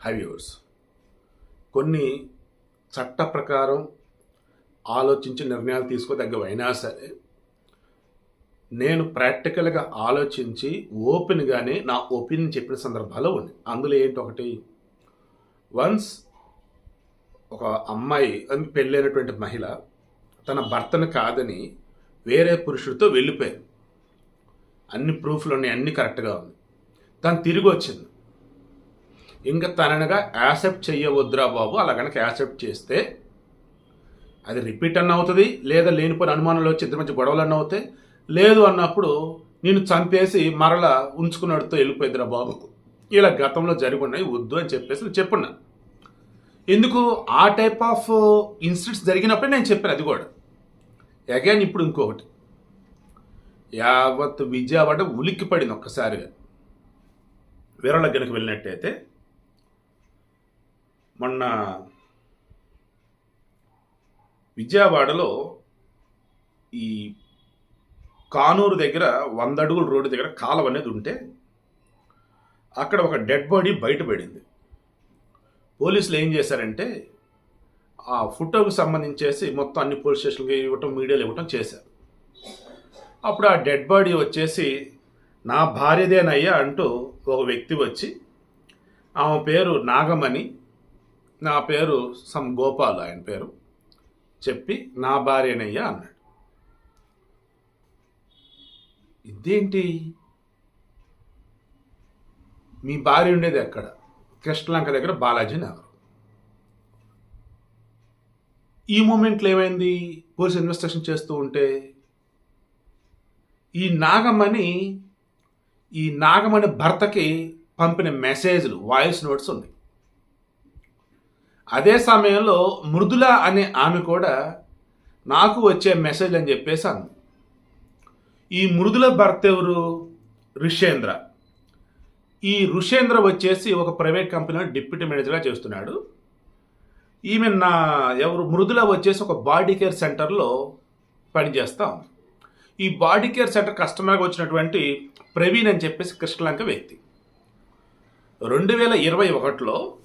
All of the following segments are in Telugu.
హైవ్యూర్స్ కొన్ని చట్ట ప్రకారం ఆలోచించి నిర్ణయాలు తీసుకోదగ్గవైనా సరే నేను ప్రాక్టికల్గా ఆలోచించి ఓపెన్గానే నా ఒపీనియన్ చెప్పిన సందర్భాలు ఉన్నాయి అందులో ఏంటి ఒకటి? వన్స్ ఒక అమ్మాయి అని పెళ్ళైనటువంటి మహిళ తన భర్తను కాదని వేరే పురుషుడితో వెళ్ళిపోయింది. అన్ని ప్రూఫ్లు ఉన్నాయి అన్ని కరెక్ట్గా ఉంది తను తిరిగి వచ్చింది. ఇంకా తననగా యాక్సెప్ట్ చెయ్యవద్దురా బాబు అలా కనుక యాక్సెప్ట్ చేస్తే అది రిపీట్ అన్న అవుతుంది లేదా లేనిపోయిన అనుమానాలు వచ్చి ఇద్దరి మధ్య గొడవలు అన్న అవుతాయి లేదు అన్నప్పుడు నేను చంపేసి మరలా ఉంచుకున్నట్టుతో వెళ్ళిపోయిద్దిరా బాబు ఇలా గతంలో జరిగి ఉన్నాయి వద్దు అని చెప్పేసి నేను చెప్పున్నా. ఎందుకు? ఆ టైప్ ఆఫ్ ఇన్సిడెంట్స్ జరిగినప్పుడే నేను చెప్పాను అది కూడా. అగైన్ ఇప్పుడు ఇంకొకటి. యావత్ విజయవాడ ఉలిక్కి పడింది ఒక్కసారిగా. వేరే దగ్గరికి వెళ్ళినట్టయితే మొన్న విజయవాడలో ఈ కానూరు దగ్గర వంద అడుగుల రోడ్డు దగ్గర కాలం అనేది ఉంటే అక్కడ ఒక డెడ్ బాడీ బయటపడింది పోలీసులు ఏం చేశారంటే ఆ ఫోటోకి సంబంధించేసి మొత్తం అన్ని పోలీస్ స్టేషన్కి ఇవ్వటం మీడియాలో ఇవ్వటం చేశారు. అప్పుడు ఆ డెడ్ బాడీ వచ్చేసి నా భార్యదేనయ్యా అంటూ ఒక వ్యక్తి వచ్చి ఆమె పేరు నాగమణి నా పేరు సమ్ గోపాల్ ఆయన పేరు. చెప్పి నా భార్యనయ్యా అన్నాడు. ఇదేంటి? మీ భార్య ఉండేది ఎక్కడ? కృష్ణలంక దగ్గర బాలాజీ నగర్. ఈ మూమెంట్లో ఏమైంది? పోలీస్ ఇన్వెస్టిగేషన్ చేస్తూ ఉంటే? ఈ నాగమణి ఈ నాగమణి భర్తకి పంపిన మెసేజ్లు వాయిస్ నోట్స్ ఉన్నాయి. అదే సమయంలో మృదుల అనే ఆమె కూడా నాకు వచ్చే మెసేజ్ అని చెప్పేసి అంది. ఈ మృదుల భర్త ఎవరు? ఋషేంద్ర. ఈ ఋషేంద్ర వచ్చేసి ఒక ప్రైవేట్ కంపెనీలో డిప్యూటీ మేనేజర్గా చేస్తున్నాడు. ఈమె నా ఎవరు? మృదుల వచ్చేసి ఒక బాడీ కేర్ సెంటర్లో పనిచేస్తాం ఈ బాడీ కేర్ సెంటర్ కస్టమర్గా వచ్చినటువంటి ప్రవీణ్ అని చెప్పేసి కృష్ణలంక వ్యక్తి. రెండు వేల ఇరవై ఒకటిలో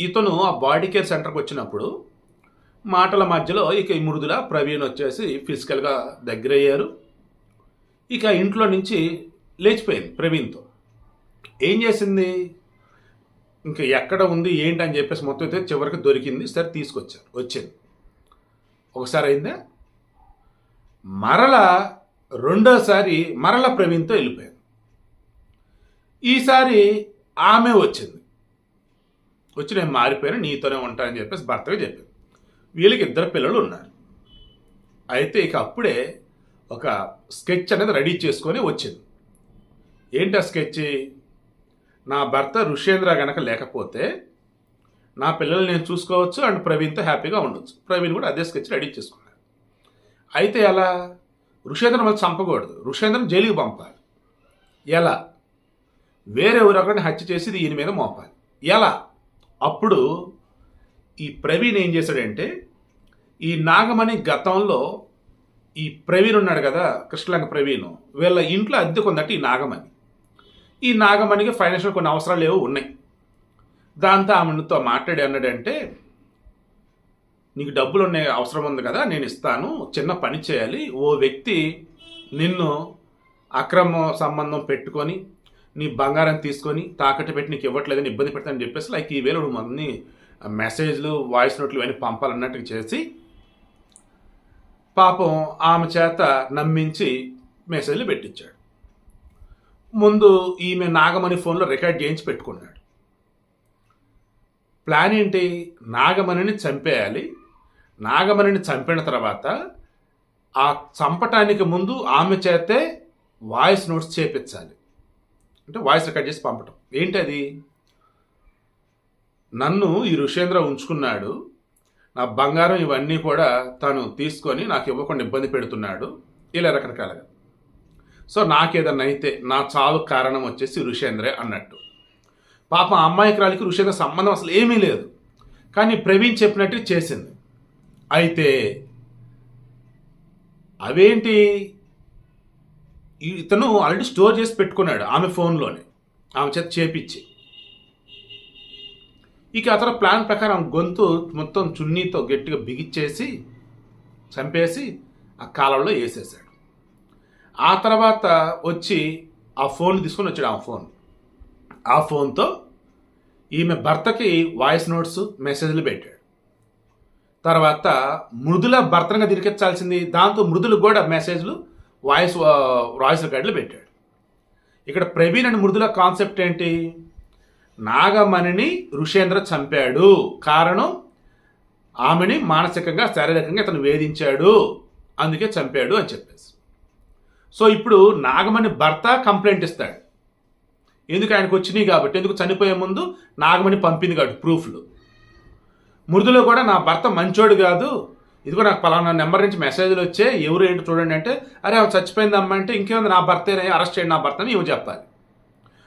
ఇతను ఆ బాడీ కేర్ సెంటర్కి వచ్చినప్పుడు మాటల మధ్యలో ఇక ఈ మృదుల ప్రవీణ్ వచ్చేసి ఫిజికల్గా దగ్గరయ్యారు. ఇక ఇంట్లో నుంచి లేచిపోయింది ప్రవీణ్తో. ఏం చేసింది? ఇంకా ఎక్కడ ఉంది? ఏంటి అని చెప్పేసి మొత్తం అయితే చివరికి దొరికింది. సరే తీసుకొచ్చారు. వచ్చింది. ఒకసారి అయిందే? మరల రెండోసారి మరల ప్రవీణ్తో వెళ్ళిపోయింది. ఈసారి ఆమె వచ్చింది. వచ్చి నేను మారిపోయాను నీతోనే ఉంటానని చెప్పేసి భర్తగా చెప్పింది వీళ్ళకి ఇద్దరు పిల్లలు ఉన్నారు. అయితే ఇక అప్పుడే ఒక స్కెచ్ అనేది రెడీ చేసుకొని వచ్చింది. ఏంటి ఆ స్కెచ్? నా భర్త ఋషేంద్ర గనక లేకపోతే నా పిల్లల్ని నేను చూసుకోవచ్చు అండ్ ప్రవీణ్తో హ్యాపీగా ఉండొచ్చు. ప్రవీణ్ కూడా అదే స్కెచ్ రెడీ చేసుకున్నాడు. అయితే ఎలా? ఋషేంద్ర మళ్ళీ చంపకూడదు. ఋషేంద్రం జైలుకి పంపాలి. ఎలా? వేరే ఎవరొకరిని హత్య చేసి దీని ఈయన మీద మోపాలి. ఎలా? అప్పుడు ఈ ప్రవీణ్ ఏం చేశాడంటే ఈ నాగమణి గతంలో ఈ ప్రవీణ్ ఉన్నాడు కదా కృష్ణలంక ప్రవీణ్ వీళ్ళ ఇంట్లో అద్దెకు ఉందట ఈ నాగమణి. ఈ నాగమణికి ఫైనాన్షియల్ కొన్ని అవసరాలు ఏవో ఉన్నాయి. దాంతో ఆమెతో మాట్లాడి అన్నాడంటే నీకు డబ్బులు ఉన్నాయి అవసరం ఉంది కదా నేను ఇస్తాను చిన్న పని చేయాలి. ఓ వ్యక్తి నిన్ను అక్రమ సంబంధం పెట్టుకొని నీ బంగారం తీసుకొని తాకట్టు పెట్టి నీకు ఇవ్వట్లేదని ఇబ్బంది పెడతానని చెప్పేసి లైక్ ఈ వేళ నువ్వు మంది మెసేజ్లు వాయిస్ నోట్లు ఇవన్నీ పంపాలన్నట్టు చేసి పాపం ఆమె చేత నమ్మించి మెసేజ్లు పెట్టించాడు. ముందు ఈమె నాగమణి ఫోన్లో రికార్డ్ చేయించి పెట్టుకున్నాడు. ప్లాన్ ఏంటి? నాగమణిని చంపేయాలి. నాగమణిని చంపిన తర్వాత ఆ చంపటానికి ముందు ఆమె చేతే వాయిస్ నోట్స్ చేపించాలి. అంటే వాయిస్ రికార్డ్ చేసి పంపటం. ఏంటి అది నన్ను ఈ ఋషేంద్ర ఉంచుకున్నాడు. నా బంగారం ఇవన్నీ కూడా తను తీసుకొని నాకు ఇవ్వకుండా ఇబ్బంది పెడుతున్నాడు. ఇలా రకరకాలుగా. సో నాకేదన్నా అయితే నా చావు కారణం వచ్చేసి ఋషేంద్రే అన్నట్టు. పాపం అమ్మాయికరాలికి ఋషేంద్ర సంబంధం అసలు ఏమీ లేదు. కానీ ప్రవీణ్ చెప్పినట్టు చేసింది. అయితే అవేంటి? ఇతను ఆల్రెడీ స్టోర్ చేసి పెట్టుకున్నాడు ఆమె ఫోన్లోనే. ఆమె చేత చేపించి. ఇక అతను ప్లాన్ ప్రకారం గొంతు మొత్తం చున్నీతో గట్టిగా బిగిచ్చేసి చంపేసి ఆ కాలంలో వేసేసాడు ఆ తర్వాత వచ్చి ఆ ఫోన్ తీసుకొని వచ్చాడు ఆ ఫోన్. ఆ ఫోన్తో ఈమె భర్తకి వాయిస్ నోట్స్ మెసేజ్లు పెట్టాడు. తర్వాత మృదుల భర్తగా తిరిగించాల్సింది దాంతో మృదులు కూడా మెసేజ్లు వాయిస్ వాయిస్ రికార్డులు పెట్టాడు. ఇక్కడ ప్రవీణ్ అండ్ మృదుల కాన్సెప్ట్ ఏంటి? నాగమణిని ఋషేంద్ర చంపాడు. కారణం ఆమెని మానసికంగా శారీరకంగా అతను వేధించాడు. అందుకే చంపాడు అని చెప్పేసి. సో ఇప్పుడు నాగమణి భర్త కంప్లైంట్ ఇస్తాడు. ఎందుకు ఆయనకు వచ్చినాయి కాబట్టి? ఎందుకు చనిపోయే ముందు నాగమణి పంపింది కాబట్టి ప్రూఫ్లు. మృదులో కూడా నా భర్త మంచోడు కాదు. ఇదిగో నాకు పలానా నెంబర్ నుంచి మెసేజ్లు వచ్చే ఎవరు ఏంటి చూడండి అంటే అరే ఆమె చచ్చిపోయింది అమ్మ అంటే ఇంకేముంది నా భర్తేనే అరెస్ట్ చేయండి నా భర్తని ఇవి చెప్పాలి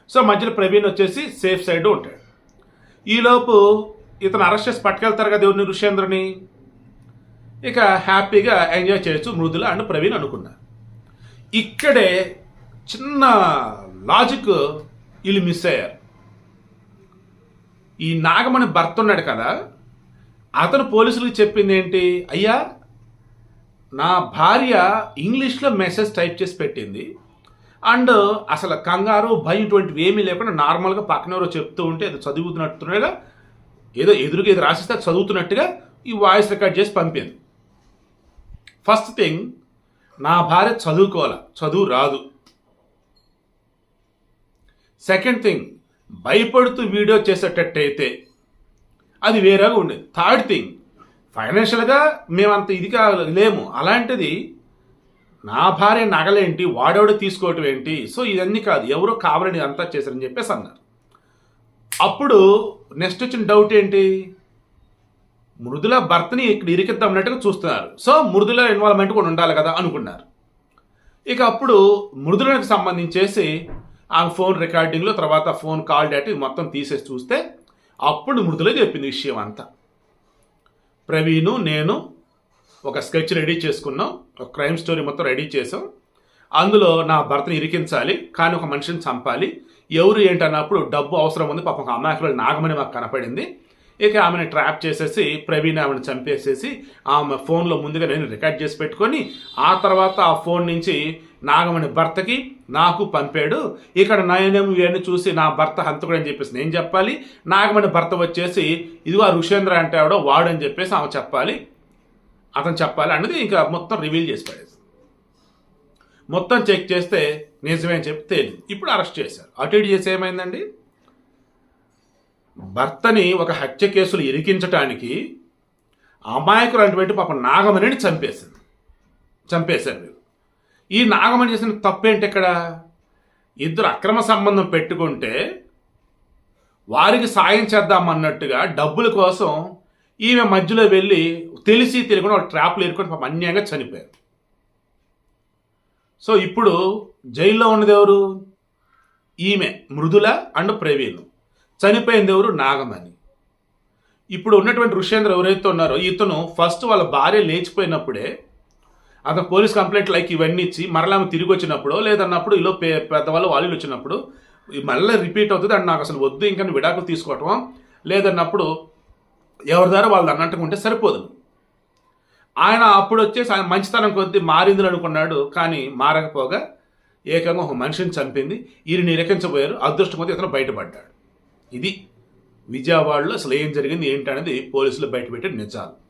సో మధ్యలో ప్రవీణ్ వచ్చేసి సేఫ్ సైడ్ ఉంటాడు. ఈలోపు ఇతను అరెస్ట్ చేసి పట్టుకెళ్తారు కదా ఎవరిని ఋషేంద్రుని? ఇక హ్యాపీగా ఎంజాయ్ చేయొచ్చు మృదుల అండ్ ప్రవీణ్ అనుకున్నారు. ఇక్కడే చిన్న లాజిక్ వీళ్ళు మిస్ అయ్యారు. ఈ నాగమణి భర్త ఉన్నాడు కదా అతను పోలీసులకు చెప్పింది ఏంటి? అయ్యా నా భార్య ఇంగ్లీష్లో మెసేజ్ టైప్ చేసి పెట్టింది. అండ్ అసలు కంగారు భయం ఇటువంటివి ఏమీ లేకుండా నార్మల్గా పక్కనెవరో చెప్తూ ఉంటే అది చదువుతున్నట్టుగా ఏదో ఎదురుగా ఏదో రాసిస్తే చదువుతున్నట్టుగా ఈ వాయిస్ రికార్డ్ చేసి పంపింది. ఫస్ట్ థింగ్ నా భార్య చదువుకోవాలి? చదువు రాదు. సెకండ్ థింగ్ భయపడుతూ వీడియో చేసేటట్టయితే అది వేరేగా ఉండేది. థర్డ్ థింగ్ ఫైనాన్షియల్గా మేమంత ఇదిగా లేము. అలాంటిది నా భార్య నగలేంటి వాడేవాడు తీసుకోవటం ఏంటి? సో ఇవన్నీ కాదు. ఎవరో కావాలని అంతా చేశారని చెప్పేసి అన్నారు. అప్పుడు నెక్స్ట్ వచ్చిన డౌట్ ఏంటి? మృదుల భర్తని ఇక్కడ ఇరికిద్దాం అన్నట్టుగా చూస్తున్నారు. సో మృదుల ఇన్వాల్వ్మెంట్ కూడా ఉండాలి కదా అనుకున్నారు. ఇక అప్పుడు మృదులకు సంబంధించేసి ఆ ఫోన్ రికార్డింగ్లో తర్వాత ఫోన్ కాల్ డేటా మొత్తం తీసేసి చూస్తే అప్పుడు మృదుల చెప్పింది విషయం అంతా. ప్రవీణు నేను ఒక స్కెచ్ రెడీ చేసుకున్నాం ఒక క్రైమ్ స్టోరీ మొత్తం రెడీ చేసాం అందులో నా భర్తను ఇరికించాలి కానీ ఒక మనిషిని చంపాలి. ఎవరు ఏంటన్నప్పుడు డబ్బు అవసరం ఉంది పాపం ఒక అమాయకులు నాగమని మాకు కనపడింది. ఇక ఆమెను ట్రాప్ చేసేసి ప్రవీణ్ ఆమెను చంపేసేసి ఆమె ఫోన్లో ముందుగా నేను రికార్డ్ చేసి పెట్టుకొని ఆ తర్వాత ఆ ఫోన్ నుంచి నాగమణి భర్తకి నాకు పంపాడు. ఇక్కడ నయనం ఇవన్నీ చూసి నా భర్త హంతకుడు అని చెప్పేసి నేను చెప్పాలి. నాగమణి భర్త వచ్చేసి ఇదిగో ఆ ఋషేంద్ర అంటే ఆవిడ వాడు అని చెప్పేసి ఆమె చెప్పాలి. అతను చెప్పాలి అన్నది ఇంకా మొత్తం రివీల్ చేసి పడేసి మొత్తం చెక్ చేస్తే నిజమే అని చెప్పి తేలింది. ఇప్పుడు అరెస్ట్ చేశారు. అటు ఇటు చేసి ఏమైందండి? భర్తని ఒక హత్య కేసులు ఇరికించటానికి అమాయకులైనటువంటి పాప నాగమణిని చంపేసింది. చంపేశారు మీరు ఈ నాగమణి చేసిన తప్పేంటి ఇక్కడ? ఇద్దరు అక్రమ సంబంధం పెట్టుకుంటే వారికి సాయం చేద్దామన్నట్టుగా డబ్బుల కోసం ఈమె మధ్యలో వెళ్ళి తెలిసి తెలియకుండా ఒక ట్రాప్లు ఎరుకొని పాపం అన్యాయంగా చనిపోయారు. సో ఇప్పుడు జైల్లో ఉన్నది ఎవరు? ఈమె మృదుల అండ్ ప్రవీణ్. చనిపోయింది ఎవరు? నాగమణి ఇప్పుడు ఉన్నటువంటి ఋషేంద్ర ఎవరైతే ఉన్నారో ఇతను ఫస్ట్ వాళ్ళ భార్య లేచిపోయినప్పుడే అతను పోలీస్ కంప్లైంట్ లైక్ ఇవన్నీ ఇచ్చి మరలా ఆమె తిరిగి వచ్చినప్పుడు లేదన్నప్పుడు ఇలా పే పెద్దవాళ్ళు వాళ్ళు వచ్చినప్పుడు మళ్ళీ రిపీట్ అవుతుంది. అండ్ నాకు అసలు వద్దు ఇంకా విడాకులు తీసుకోవటం లేదన్నప్పుడు ఎవరి ద్వారా వాళ్ళు అన్నట్టుగా ఉంటే సరిపోదు. ఆయన అప్పుడు వచ్చేసి ఆయన మంచితనం కొద్దీ మారింది అనుకున్నాడు కానీ మారకపోగా ఏకంగా ఒక మనిషిని చంపింది. ఈయన నిరకించబోయారు. అదృష్టం కొద్దీ ఇతను బయటపడ్డాడు. ఇది విజయవాడలో అసలు ఏం జరిగింది ఏంటనేది పోలీసులు బయటపెట్టే నిజాలు.